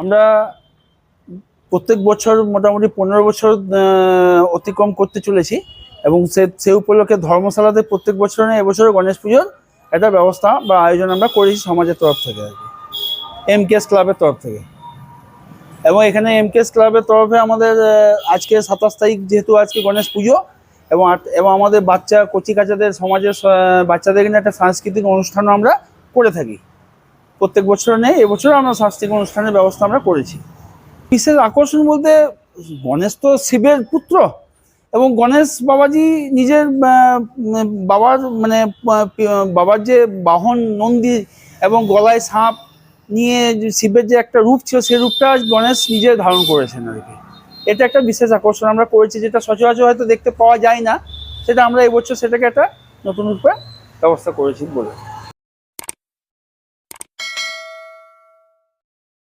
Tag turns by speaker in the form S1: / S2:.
S1: আমরা প্রত্যেক বছর মোটামুটি পনেরো বছর অতিক্রম করতে চলেছি এবং সে সে উপলক্ষে ধর্মশালাতে প্রত্যেক বছর নয় এবছর গণেশ পুজোর একটা ব্যবস্থা বা আয়োজন আমরা করেছি সমাজের তরফ থেকে আর কি। এম কেএস ক্লাবের তরফ থেকে। এবং এখানে এম কেএস ক্লাবের তরফে আমাদের আজকে সাতাশ তারিখ যেহেতু আজকে গণেশ পুজো এবং এবং আমাদের বাচ্চা, কচি কাচাদের, সমাজের বাচ্চাদের কিনে একটা সাংস্কৃতিক অনুষ্ঠানও আমরা করে থাকি। প্রত্যেক বছর নেই এবছর আমরা সাংস্কৃতিক অনুষ্ঠানের ব্যবস্থা আমরা করেছি। বিশেষ আকর্ষণ বলতে গণেশ তো শিবের পুত্র এবং গণেশ বাবাজি নিজের বাবার মানে বাবার যে বাহন নন্দী এবং গলায় সাপ নিয়ে শিবের যে একটা রূপ ছিল, সেই রূপটা গণেশ নিজে ধারণ করেছেন আর কি। এটা একটা বিশেষ আকর্ষণ আমরা করেছি, যেটা সচরাচর হয়তো দেখতে পাওয়া যায় না, সেটা আমরা এবছর সেটাকে একটা নতুন রূপে ব্যবস্থা করেছি বলে।